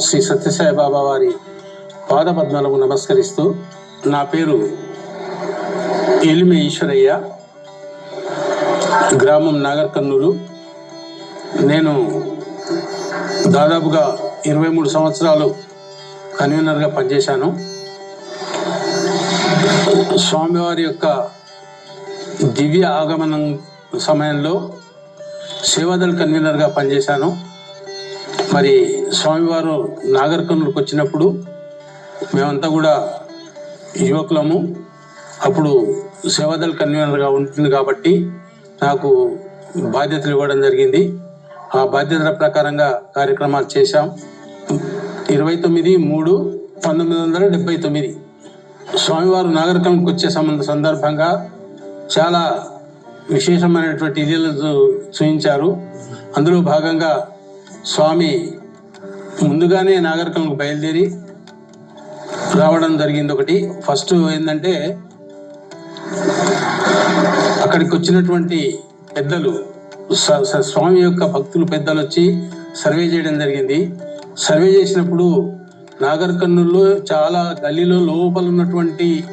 శ్రీ సత్యసాయి బాబా వారి పాదపద్మలకు నమస్కరిస్తూ నా పేరు ఎలిమి ఈశ్వరయ్య. గ్రామం నాగర్ కర్నూలు నేను దాదాపుగా ఇరవై మూడు సంవత్సరాలు కన్వీనర్గా పనిచేశాను. స్వామివారి యొక్క దివ్య ఆగమనం సమయంలో సేవాదల్ కన్వీనర్గా పనిచేశాను. మరి స్వామివారు నాగరికనులకు వచ్చినప్పుడు మేమంతా కూడా యువకులము. అప్పుడు సేవాదల్ కన్వీనర్గా ఉంటుంది కాబట్టి నాకు బాధ్యతలు ఇవ్వడం జరిగింది. ఆ బాధ్యతల ప్రకారంగా కార్యక్రమాలు చేశాం. ఇరవై తొమ్మిది మూడు పంతొమ్మిది వందల డెబ్బై తొమ్మిది స్వామివారు నాగరికంకి వచ్చే సంబంధ సందర్భంగా చాలా విశేషమైనటువంటి ఇల్లు చూపించారు అందులో భాగంగా స్వామి ముందుగానే నాగరికంకు బయలుదేరి రావడం జరిగింది ఒకటి. ఫస్ట్ ఏంటంటే అక్కడికి వచ్చినటువంటి పెద్దలు స- స్వామి యొక్క భక్తులు పెద్దలు వచ్చి సర్వే చేయడం జరిగింది. సర్వే చేసినప్పుడు నాగర్ కర్నూలులో చాలా గల్లీలో లోపల ఉన్నటువంటి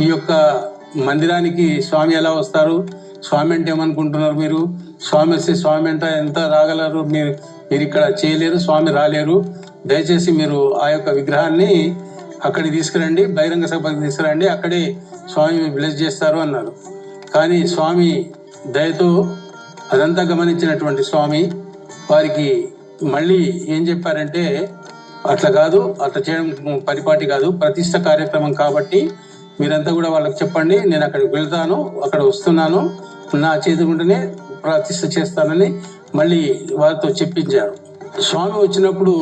ఈ యొక్క మందిరానికి స్వామి ఎలా వస్తారు? స్వామి అంటే ఏమనుకుంటున్నారు మీరు? స్వామి వస్తే స్వామి అంటే ఎంత రాగలరు మీరు? మీరు ఇక్కడ చేయలేరు స్వామి రాలేరు. దయచేసి మీరు ఆ యొక్క విగ్రహాన్ని అక్కడికి తీసుకురండి బహిరంగ సభకి తీసుకురండి అక్కడే స్వామి బ్లెస్ చేస్తారు అన్నారు. కానీ స్వామి దయతో అదంతా గమనించినటువంటి స్వామి వారికి మళ్ళీ ఏం చెప్పారంటే అట్లా కాదు అట్లా చేయడం పరిపాటి కాదు ప్రతిష్ట కార్యక్రమం కాబట్టి మీరంతా కూడా వాళ్ళకి చెప్పండి నేను అక్కడికి వెళ్తాను అక్కడ వస్తున్నాను నా చేతి ఉంటేనే ప్రతిష్ట చేస్తానని మళ్ళీ వారితో చెప్పించారు. స్వామి వచ్చినప్పుడు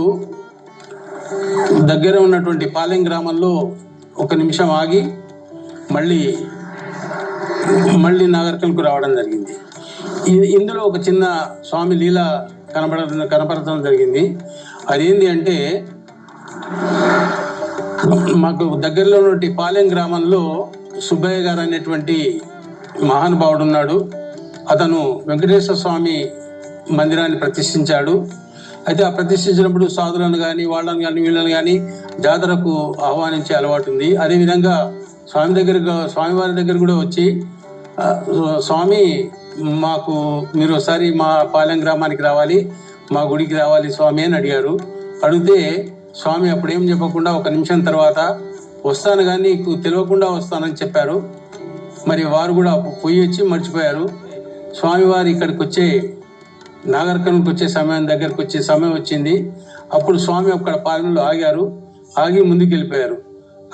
దగ్గర ఉన్నటువంటి పాలెం గ్రామంలో ఒక నిమిషం ఆగి మళ్ళీ మళ్ళీ నాగరికలకు రావడం జరిగింది. ఇందులో ఒక చిన్న స్వామి లీల కనబడ కనపడటం జరిగింది. అదేంటి అంటే మాకు దగ్గరలో ఉన్నటువంటి పాలెం గ్రామంలో సుబ్బయ్య గారు అనేటువంటి మహానుభావుడు ఉన్నాడు. అతను వెంకటేశ్వర స్వామి మందిరాన్ని ప్రతిష్ఠించాడు. అయితే ఆ ప్రతిష్ఠించినప్పుడు సాధులను కానీ వాళ్ళని కానీ వీళ్ళని కానీ జాతరకు ఆహ్వానించే అలవాటు ఉంది. అదేవిధంగా స్వామి దగ్గర స్వామివారి దగ్గర కూడా వచ్చి స్వామి మాకు మీరు ఒకసారి మా పాలెం గ్రామానికి రావాలి మా గుడికి రావాలి స్వామి అని అడిగారు. అడిగితే స్వామి అప్పుడు ఏం చెప్పకుండా ఒక నిమిషం తర్వాత వస్తాను కానీ నీకు తెలియకుండా వస్తానని చెప్పారు. మరి వారు కూడా పోయి వచ్చి మర్చిపోయారు. స్వామివారు ఇక్కడికి వచ్చే నాగరికనికి వచ్చే సమయం దగ్గరకు వచ్చే సమయం వచ్చింది. అప్పుడు స్వామి అక్కడ పాలనలో ఆగారు. ఆగి ముందుకు వెళ్ళిపోయారు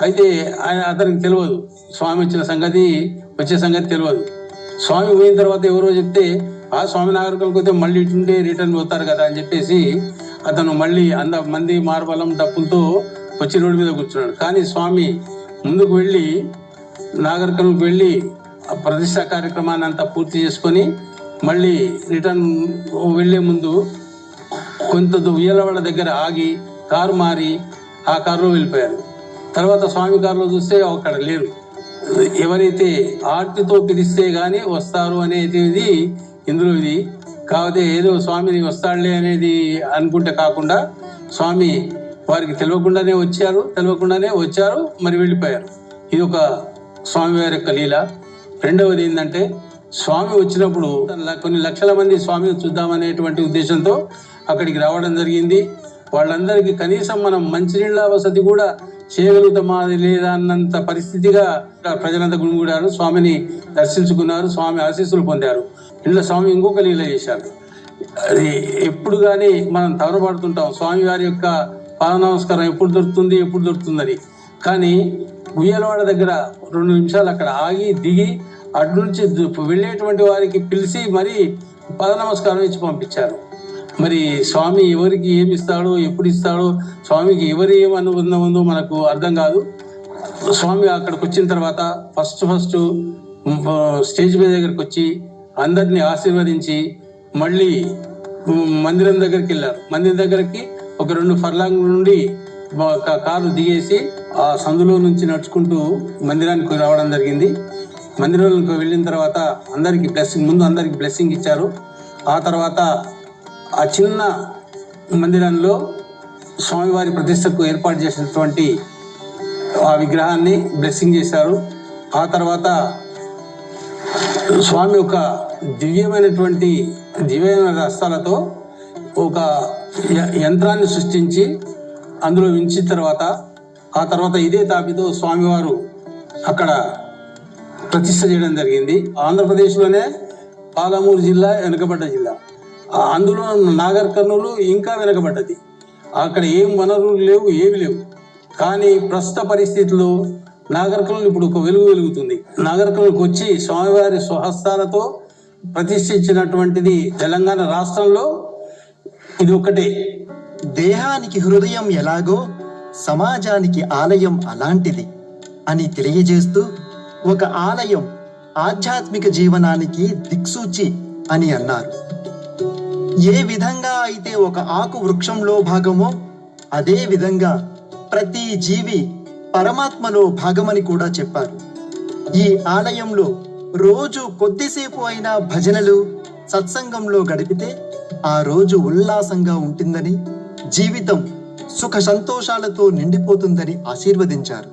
అయితే ఆయన అతనికి తెలియదు స్వామి వచ్చిన సంగతి వచ్చే సంగతి తెలియదు స్వామి పోయిన తర్వాత ఎవరో చెప్తే ఆ స్వామి నాగరికలకు వస్తే మళ్ళీ ఇటుండే రిటర్న్ పోతారు కదా అని చెప్పేసి అతను మళ్ళీ అంద మంది మార్బలం డప్పులతో వచ్చి రోడ్డు మీద కూర్చున్నాడు. కానీ స్వామి ముందుకు వెళ్ళి నాగరికలకు వెళ్ళి ఆ కార్యక్రమాన్ని అంతా పూర్తి చేసుకొని మళ్ళీ రిటర్న్ వెళ్ళే ముందు కొంత ఉయ్యలవాడ దగ్గర ఆగి కారు మారి ఆ కారులో వెళ్ళిపోయారు. తర్వాత స్వామి కారులో చూస్తే అక్కడ లేరు. ఎవరైతే ఆర్తితో పిలిస్తే కానీ వస్తారు అనేది ఇందులో ఇది. కాకపోతే ఏదో స్వామిని వస్తాడులే అనేది అనుకుంటే కాకుండా స్వామి వారికి తెలియకుండానే వచ్చారు తెలియకుండానే వచ్చారు మరి వెళ్ళిపోయారు. ఇది ఒక స్వామివారి యొక్క లీల. రెండవది ఏంటంటే స్వామి వచ్చినప్పుడు కొన్ని లక్షల మంది స్వామిని చూద్దామనేటువంటి ఉద్దేశంతో అక్కడికి రావడం జరిగింది. వాళ్ళందరికీ కనీసం మనం మంచినీళ్ళ వసతి కూడా చేయగలుగుతామా లేదా అన్నంత పరిస్థితిగా ప్రజలంతా గుమిగూడారు. స్వామిని దర్శించుకున్నారు స్వామి ఆశీస్సులు పొందారు. ఇంట్లో స్వామి ఇంకొక లీల చేశారు. అది ఎప్పుడు కానీ మనం తవరపడుతుంటాం స్వామి వారి యొక్క పాద నమస్కారం ఎప్పుడు దొరుకుతుంది ఎప్పుడు దొరుకుతుందని. కానీ ఉయ్యలవాడ దగ్గర రెండు నిమిషాలు అక్కడ ఆగి దిగి అటు నుంచి వెళ్ళేటువంటి వారికి పిలిచి మరి పద నమస్కారం ఇచ్చి పంపించారు. మరి స్వామి ఎవరికి ఏమి ఇస్తాడో ఎప్పుడు ఇస్తాడో స్వామికి ఎవరు ఏం అనుబంధం ఉందో మనకు అర్థం కాదు. స్వామి అక్కడికి వచ్చిన తర్వాత ఫస్ట్ ఫస్ట్ స్టేజ్ మీద దగ్గరికి వచ్చి అందరినీ ఆశీర్వదించి మళ్ళీ మందిరం దగ్గరికి వెళ్ళారు. మందిరం దగ్గరికి ఒక రెండు ఫర్లాంగ్ నుండి కారు దిగేసి ఆ సందులో నుంచి నడుచుకుంటూ మందిరానికి రావడం జరిగింది. మందిరంలోకి వెళ్ళిన తర్వాత అందరికి బ్లెస్సింగ్ ముందు అందరికి బ్లెస్సింగ్ ఇచ్చారు. ఆ తర్వాత ఆ చిన్న మందిరంలో స్వామివారి ప్రతిష్టకు ఏర్పాటు చేసినటువంటి ఆ విగ్రహాన్ని బ్లెస్సింగ్ చేశారు. ఆ తర్వాత స్వామి యొక్క దివ్యమైనటువంటి దివ్యమైన హస్తాలతో ఒక యంత్రాన్ని సృష్టించి అందులో వించిన తర్వాత ఆ తర్వాత ఇదే తాపితో స్వామివారు అక్కడ ప్రతిష్ట చేయడం జరిగింది. ఆంధ్రప్రదేశ్లోనే పాలమూరు జిల్లా వెనుకబడ్డ జిల్లా. అందులో నాగర్ కర్నూలు ఇంకా వెనుకబడ్డది. అక్కడ ఏం వనరులు లేవు ఏవి లేవు. కానీ ప్రస్తుత పరిస్థితుల్లో నాగరకర్నూలు ఇప్పుడు ఒక వెలుగు వెలుగుతుంది. నాగర్ వచ్చి స్వామివారి స్వహస్తాలతో ప్రతిష్ఠించినటువంటిది తెలంగాణ రాష్ట్రంలో ఇది ఒకటే దేహానికి హృదయం ఎలాగో సమాజానికి ఆలయం అలాంటిది అని తెలియజేస్తూ ఒక ఆలయం ఆధ్యాత్మిక జీవనానికి దిక్సూచి అని అన్నారు. ఏ విధంగా అయితే ఒక ఆకు వృక్షంలో భాగమో అదే విధంగా ప్రతి జీవి పరమాత్మలో భాగమని కూడా చెప్పారు. ఈ ఆలయంలో రోజు కొద్దిసేపు అయినా భజనలు సత్సంగంలో గడిపితే ఆ రోజు ఉల్లాసంగా ఉంటుందని జీవితం సుఖ సంతోషాలతో నిండిపోతుందని ఆశీర్వదించారు.